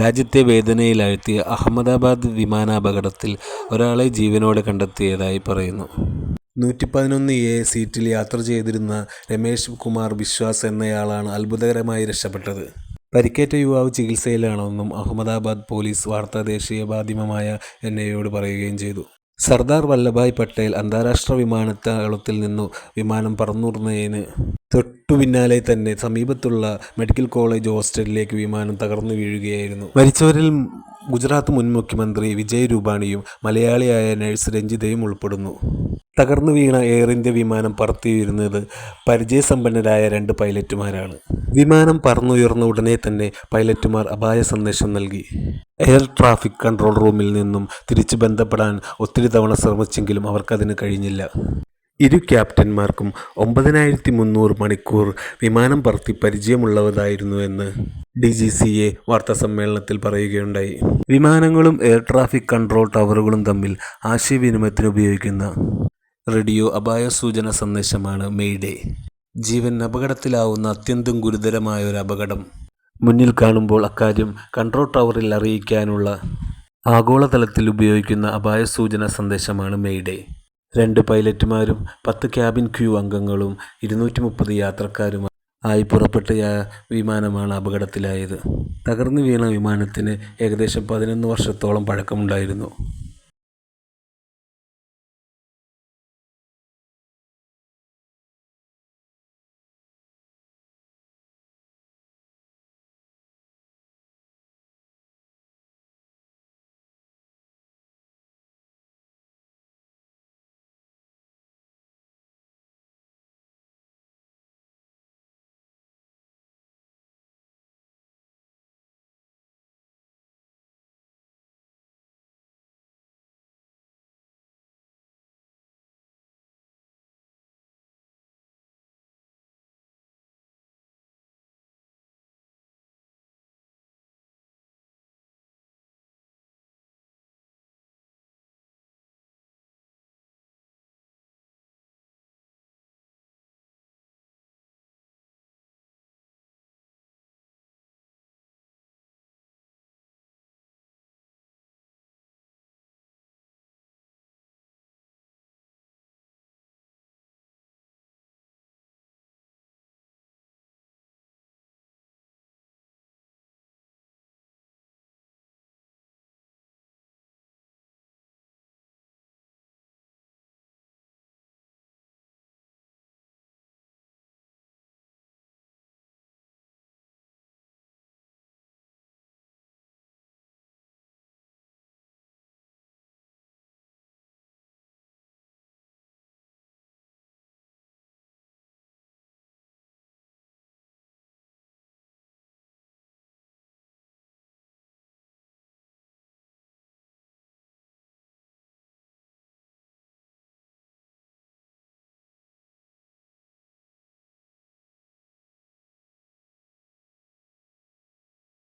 രാജ്യത്തെ വേദനയിലാഴ്ത്തിയ അഹമ്മദാബാദ് വിമാനാപകടത്തിൽ ഒരാളെ ജീവനോടെ കണ്ടെത്തിയതായി പറയുന്നു. നൂറ്റി പതിനൊന്ന് എ സീറ്റിൽ യാത്ര ചെയ്തിരുന്ന രമേശ് കുമാർ ബിശ്വാസ് എന്നയാളാണ് അത്ഭുതകരമായി രക്ഷപ്പെട്ടത്. പരിക്കേറ്റ യുവാവ് ചികിത്സയിലാണെന്നും അഹമ്മദാബാദ് പോലീസ് വാർത്താ ദേശീയ മാധ്യമമായ എൻ ഐയോട് പറയുകയും ചെയ്തു. സർദാർ വല്ലഭായ് പട്ടേൽ അന്താരാഷ്ട്ര വിമാനത്താവളത്തിൽ നിന്നു വിമാനം പറന്നുയർന്നതിന് തൊട്ടുപിന്നാലെ തന്നെ സമീപത്തുള്ള മെഡിക്കൽ കോളേജ് ഹോസ്റ്റലിലേക്ക് വിമാനം തകർന്നു വീഴുകയായിരുന്നു. മരിച്ചവരിൽ ഗുജറാത്ത് മുൻ മുഖ്യമന്ത്രി വിജയ് രൂപാണിയും മലയാളിയായ നഴ്സ് രഞ്ജിതയും ഉൾപ്പെടുന്നു. തകർന്നു വീണ എയർ ഇന്ത്യ വിമാനം പറത്തിയിരുന്നത് പരിചയസമ്പന്നരായ രണ്ട് പൈലറ്റുമാരാണ്. വിമാനം പറന്നുയർന്ന ഉടനെ തന്നെ പൈലറ്റുമാർ അപായ സന്ദേശം നൽകി. എയർ ട്രാഫിക് കൺട്രോൾ റൂമിൽ നിന്നും തിരിച്ചു ബന്ധപ്പെടാൻ ഒത്തിരി തവണ ശ്രമിച്ചെങ്കിലും അവർക്കതിന് കഴിഞ്ഞില്ല. ഇരു ക്യാപ്റ്റന്മാർക്കും ഒമ്പതിനായിരത്തി മുന്നൂറ് മണിക്കൂർ വിമാനം പറത്തി പരിചയമുള്ളവരായിരുന്നുവെന്ന് ഡി ജി സി ഡിജിസിഎ വാർത്താസമ്മേളനത്തിൽ പറയുകയുണ്ടായി. വിമാനങ്ങളും എയർ ട്രാഫിക് കൺട്രോൾ ടവറുകളും തമ്മിൽ ആശയവിനിമയത്തിന് ഉപയോഗിക്കുന്ന റേഡിയോ അപായസൂചന സന്ദേശമാണ് മെയ്ഡേ. ജീവൻ അപകടത്തിലാവുന്ന അത്യന്തം ഗുരുതരമായ ഒരു അപകടം മുന്നിൽ കാണുമ്പോൾ അക്കാര്യം കൺട്രോൾ ടവറിൽ അറിയിക്കാനുള്ള ആഗോളതലത്തിൽ ഉപയോഗിക്കുന്ന അപായ സൂചന സന്ദേശമാണ് മെയ്ഡേ. രണ്ട് പൈലറ്റുമാരും പത്ത് ക്യാബിൻ ക്യൂ അംഗങ്ങളും ഇരുന്നൂറ്റി മുപ്പത് യാത്രക്കാരും ആയി പുറപ്പെട്ട വിമാനമാണ് അപകടത്തിലായത്. തകർന്നു വീണ വിമാനത്തിന് ഏകദേശം പതിനൊന്ന് വർഷത്തോളം പഴക്കമുണ്ടായിരുന്നു.